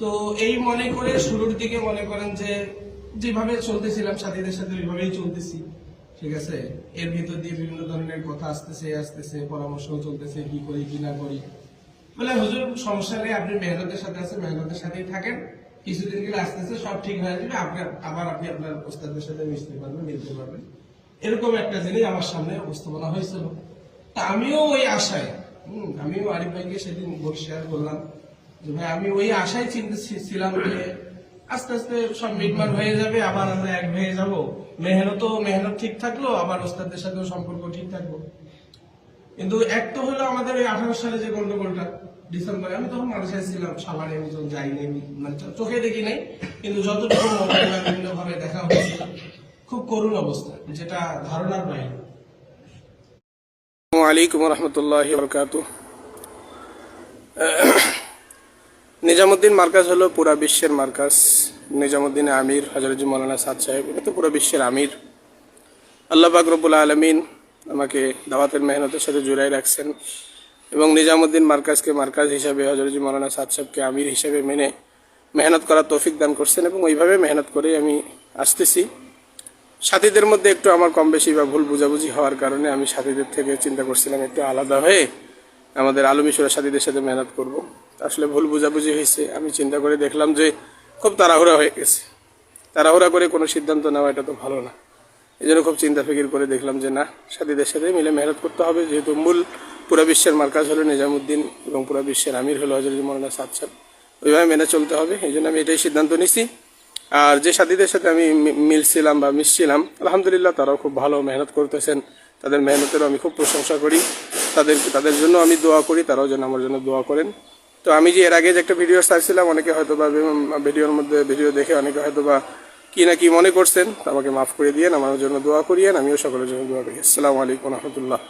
তো এই মনে করে শুরুর দিকে মনে করেন যে যেভাবে চলতেছিলাম সাথীদের সাথে ওইভাবেই চলতেছি ঠিক আছে? এর ভিতর দিয়ে বিভিন্ন ধরনের কথা আসতেছে আসতেছে পরামর্শ চলতেছে কি করি কি না করি। বলে হুজুর সমস্যা নেই আপনি মেহনতের সাথে আছেন মেহনতের সাথেই থাকেন। কিছুদিন গেলে আস্তে আস্তে সব ঠিক হয়ে যাবে আপনার আবার আপনি আপনার ওস্তাদের সাথে মিশতে পারবেন মিলতে পারবেন। এরকম একটা জিনিস আমার সামনে উপস্থাপনা হয়েছিল। তা আমিও ওই আশায় হম, আমিও আরিফ ভাইকে সেদিন শেয়ার করলাম ভাই, আমি ওই আশায় ছিলাম যে আস্তে আস্তে সব মিটমাট হয়ে যাবে, আবার আমরা এক হয়ে যাব। মেহনত মেহনত ঠিক থাকল, আবার ওস্তাদের সাথেও সম্পর্ক ঠিক থাকব। কিন্তু এক তো হলো আমাদের ওই আঠারো সালে যে গন্ডগোলটা ডিসেম্বরে, আমি তখন মালয়েশিয়ায় ছিলাম, সাভারে আমি তখন যাইনি মানে চোখে দেখি নাই, কিন্তু যতটুকু বিভিন্ন ভাবে দেখা হয়েছে, খুব করুণ অবস্থা, যেটা ধারণার বাইরে। আলাইকুম রহমতুল্লাহ নিজামুদ্দিন মার্কাজ হলো পুরা বিশ্বের মার্কাজ। নিজামুদ্দিন আমির হজরত মৌলানা সাদ সাহেব এটা তো পুরো বিশ্বের আমির। আল্লাহ পাক রব্বুল আলমিন আমাকে দাওয়াতের মেহনতের সাথে জুড়াই রাখছেন এবং নিজামুদ্দিন মার্কাজকে মার্কাজ হিসাবে হজরত মৌলানা সাদ সাহেবকে আমির হিসেবে মেনে মেহনত করার তৌফিক দান করছেন এবং ওইভাবে মেহনত করে আমি আসতেছি। সাথীদের মধ্যে একটু আমার কম বেশি বা ভুল বুঝাবুঝি হওয়ার কারণে আমি সাথীদের থেকে চিন্তা করছিলাম একটু আলাদা হয়ে আমাদের আলমিশোরা সাথীদের সাথে মেহনত করব। আসলে ভুল বুঝাবুঝি হয়েছে। আমি চিন্তা করে দেখলাম যে খুব তাড়াহুড়া হয়ে গেছে। তাড়াহুড়া করে কোনো সিদ্ধান্ত নেওয়া এটা তো ভালো না। এই জন্য খুব চিন্তা ফিকির করে দেখলাম যে না, সাথীদের সাথে মিলে মেহনত করতে হবে। যেহেতু মূল পুরা বিশ্বের মার্কাজ হলো নিজামুদ্দিন এবং পুরা বিশ্বের আমির হলো হজরত মৌলানা সাদ সাহেব। ওইভাবে মেনে চলতে হবে। এই জন্য আমি এটাই সিদ্ধান্ত নিছি। আর যে সাথীদের সাথে আমি মিলছিলাম বা মিশছিলাম, আলহামদুলিল্লাহ তারাও খুব ভালো মেহনত করতেছেন। তাদের মেহনতেরও আমি খুব প্রশংসা করি। তাদের তাদের জন্য আমি দোয়া করি। তারাও যেন আমার জন্য দোয়া করেন। তো আমি যে এর আগে যে একটা ভিডিও ছাড়ছিলাম, অনেকে হয়তো বা ভিডিওর মধ্যে ভিডিও দেখে অনেকে হয়তো বা কি না কি মনে করছেন আমাকে মাফ করে দিয়েন, আমার জন্য দোয়া করিয়েন, আমিও সকলের জন্য দোয়া করি। আসসালামু আলাইকুম রহমতুল্লাহ।